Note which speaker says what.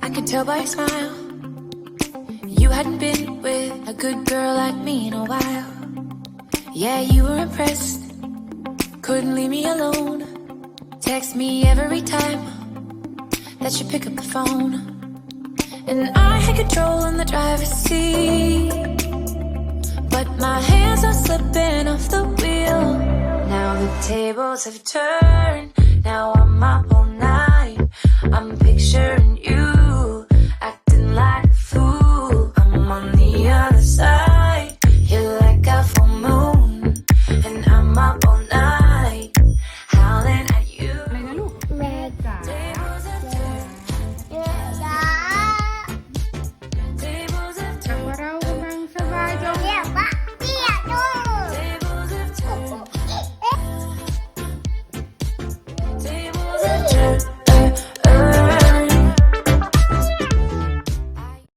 Speaker 1: I could tell by your smile. You hadn't been with a good girl like me in a while. Yeah, you were impressed. Couldn't leave me alone. Text me every time That you pick up the phone. And I had control in the driver's seat. Tables have turned, now I'm up all night. I'm picturing